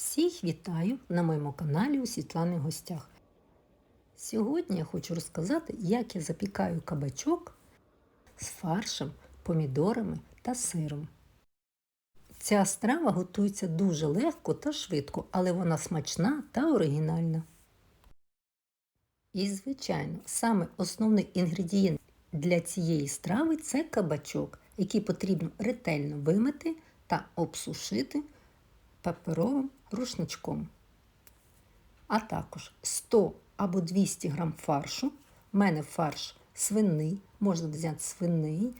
Всіх вітаю на моєму каналі у Світлани гостях. Сьогодні я хочу розказати, як я запікаю кабачок з фаршем, помідорами та сиром. Ця страва готується дуже легко та швидко, але вона смачна та оригінальна. І, звичайно, саме основний інгредієнт для цієї страви це кабачок, який потрібно ретельно вимити та обсушити паперовим рушничком. А також 100 або 200 г фаршу. У мене фарш свиний, можна взяти свиний,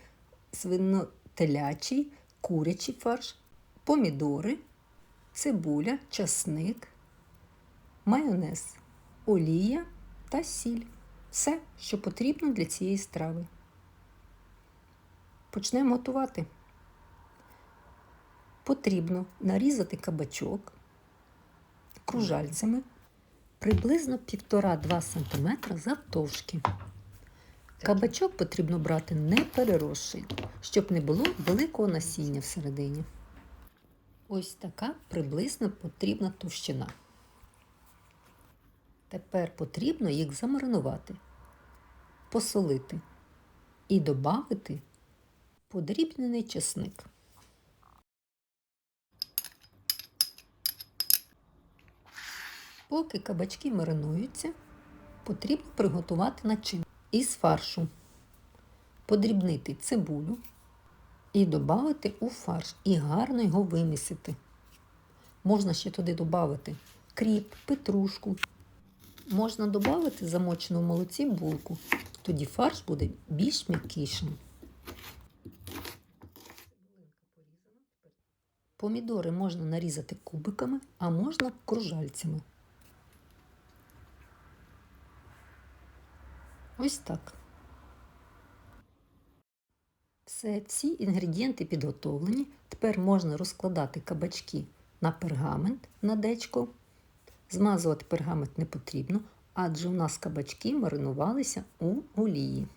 свино-телячий, курячий фарш, помідори, цибуля, часник, майонез, олія та сіль. Все, що потрібно для цієї страви. Почнемо готувати. Потрібно нарізати кабачок кружальцями приблизно 1,5-2 см завтовшки. Кабачок потрібно брати не переросший, щоб не було великого насіння всередині. Ось така приблизно потрібна товщина. Тепер потрібно їх замаринувати, посолити і додати подрібнений чесник. Поки кабачки маринуються, потрібно приготувати начинку із фаршу, подрібнити цибулю і додати у фарш і гарно його вимісити. Можна ще туди додати кріп, петрушку. Можна додати замочену в молоці булку, тоді фарш буде більш м'якішим. Помідори можна нарізати кубиками, а можна кружальцями. Ось так. Все, ці інгредієнти підготовлені. Тепер можна розкладати кабачки на пергамент на дечко. Змазувати пергамент не потрібно, адже у нас кабачки маринувалися у олії.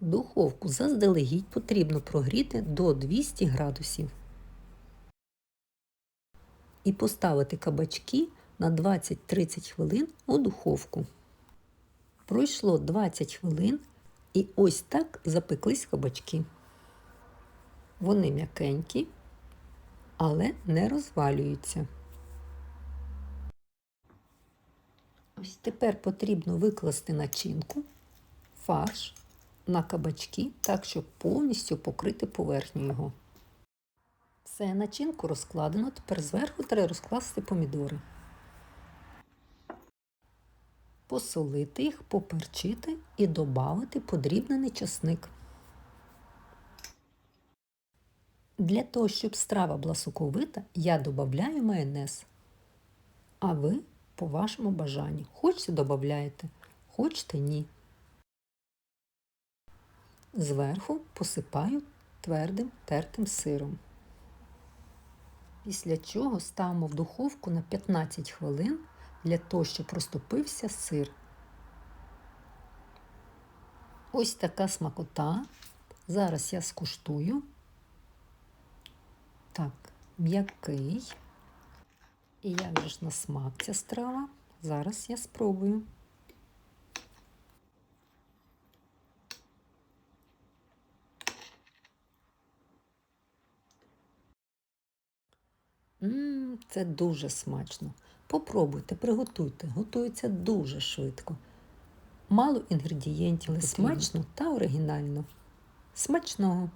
Духовку заздалегідь потрібно прогріти до 200 градусів. І поставити кабачки на 20-30 хвилин у духовку. Пройшло 20 хвилин, і ось так запеклись кабачки. Вони м'якенькі, але не розвалюються. Ось тепер потрібно викласти начинку, фарш на кабачки, так, щоб повністю покрити поверхню його. Все, начинку розкладено, тепер зверху треба розкласти помідори посолити їх, поперчити і додати подрібнений часник. Для того, щоб страва була соковита, я додаю майонез. А ви по вашому бажанню. Хочете додаєте, хочете ні. Зверху посипаю твердим тертим сиром. Після чого ставимо в духовку на 15 хвилин для того, щоб розтопився сир. Ось така смакота. Зараз я скуштую. Так, м'який. І як же ж на смак ця страва? Зараз я спробую. Ммм, це дуже смачно. Попробуйте, приготуйте, готується дуже швидко. Мало інгредієнтів, але смачно та оригінально. Смачного!